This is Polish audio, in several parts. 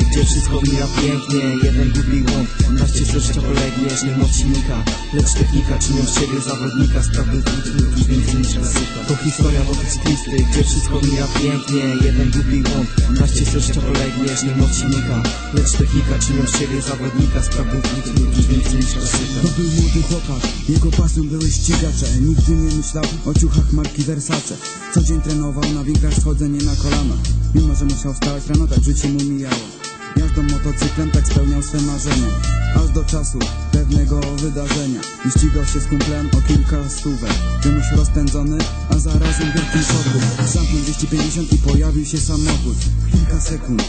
Gdzie wszystko mija pięknie, jeden głupi łąk. Na ścieżce polegniesz, nie moc silnika Lecz technika czynią z ciebie zawodnika Sprawy w już więcej niż klasyka To historia motocyklisty Gdzie wszystko mija pięknie, jeden głupi łąk. Na ścieżce polegniesz, nie moc silnika Lecz technika czynią z ciebie zawodnika Sprawy w już więcej niż klasyka To był młody chłopak, jego pasją były ścigacze. Nigdy nie myślał o ciuchach marki Versace. Co dzień trenował na winkach schodzenie na kolana. Mimo, że musiał wstawać rano, tak życie mu mijało Jazdą motocyklem tak spełniał swe marzenia. Aż do czasu pewnego wydarzenia. I ścigał się z kumplem o kilka stówek. Wymuś rozpędzony, a zarazem wielkim szoku. Zamknął 250 i pojawił się samochód. Kilka sekund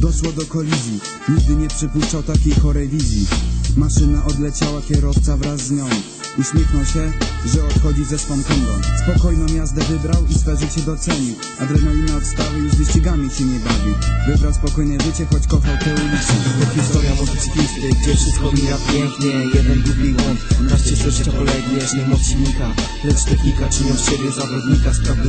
Doszło do kolizji, nigdy nie przypuszczał takiej chorej wizji. Maszyna odleciała, kierowca wraz z nią Uśmiechnął się, że odchodzi ze swą kądą Spokojną jazdę wybrał i swe życie docenił. Adrenalina odstały, już wyścigami się nie bawił Wybrał spokojne życie, choć kochał tę ulicę To historia motocyklisty, gdzie wszystko mija pięknie. Jeden głupi łąk, na ścieżce polegniesz Nie moc silnika, lecz technika Czynią z ciebie zawodnika, sprawdy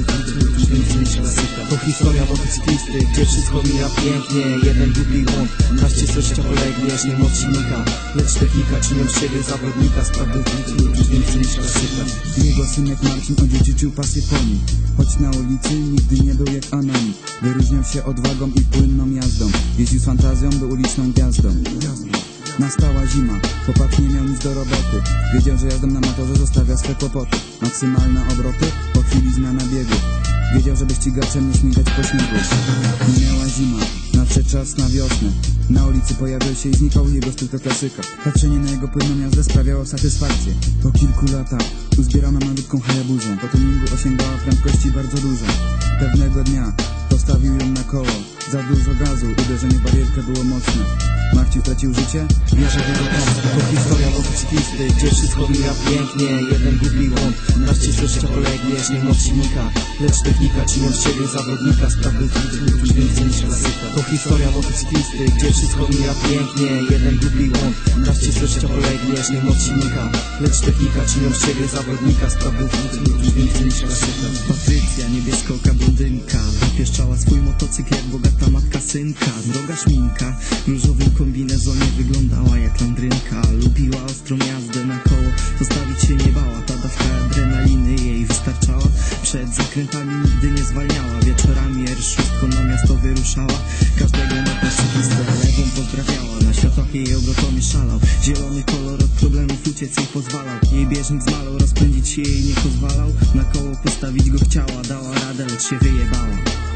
już więcej niż klasyka To historia motocyklisty, gdzie wszystko mija pięknie. Jeden głupi łąk, na ścieżce polegniesz Nie moc silnika, lecz technika Czynią z ciebie zawodnika, sprawdy klasyka Jego synek Marcin odziedziczył pasję po nim. Choć na ulicy nigdy nie był jak anonim. Wyróżniał się odwagą i płynną jazdą. Jeździł z fantazją, był uliczną gwiazdą. Nastała zima, chłopak nie miał nic do roboty. Wiedział, że jazdą na motorze zostawia swe kłopoty. Maksymalne obroty, po chwili zmiana biegu Wiedział, żeby ścigaczem nie śmigać po śniegu. Minęła zima, nadszedł czas na wiosnę. Na ulicy pojawiał się i znikał jego styl to klasyka. Patrzenie na jego płynną jazdę sprawiało satysfakcję. Po kilku latach uzbierał na malutką hayabuzę Po tuningu osiągała prędkości bardzo duże Pewnego dnia postawił ją na koło. Za dużo gazu, stracił życie? Wierzę w jego pomoc To historia motocyklisty, gdzie wszystko mija pięknie. Jeden głupi łąk, na ścieżce polegniesz Nie moc silnika, lecz technika Czynią z ciebie zawodnika, sprawdy już więcej niż klasyka To historia motocyklisty, gdzie wszystko mija pięknie. Jeden głupi łąk, na ścieżce polegniesz Nie moc silnika, lecz technika Czynią z ciebie zawodnika, sprawdy już więcej niż klasyka Patrycja, niebieskoka blondynka Wypieszczała swój motocykl jak bogata matka synka Szminka, w różowym kombinezonie wyglądała jak landrynka. Lubiła ostrą jazdę na koło, zostawić się nie bała. Ta dawka adrenaliny jej wystarczała. Przed zakrętami nigdy nie zwalniała. Wieczorami R6 na miasto wyruszała. Każdego motocyklistę lewą pozdrawiała. Na światłach jej obrotomy szalał Zielony kolor od problemów uciec jej pozwalał. Jej bieżnik zmalał, rozpędzić się jej nie pozwalał. Na koło postawić go chciała, dała radę, lecz się wyjebała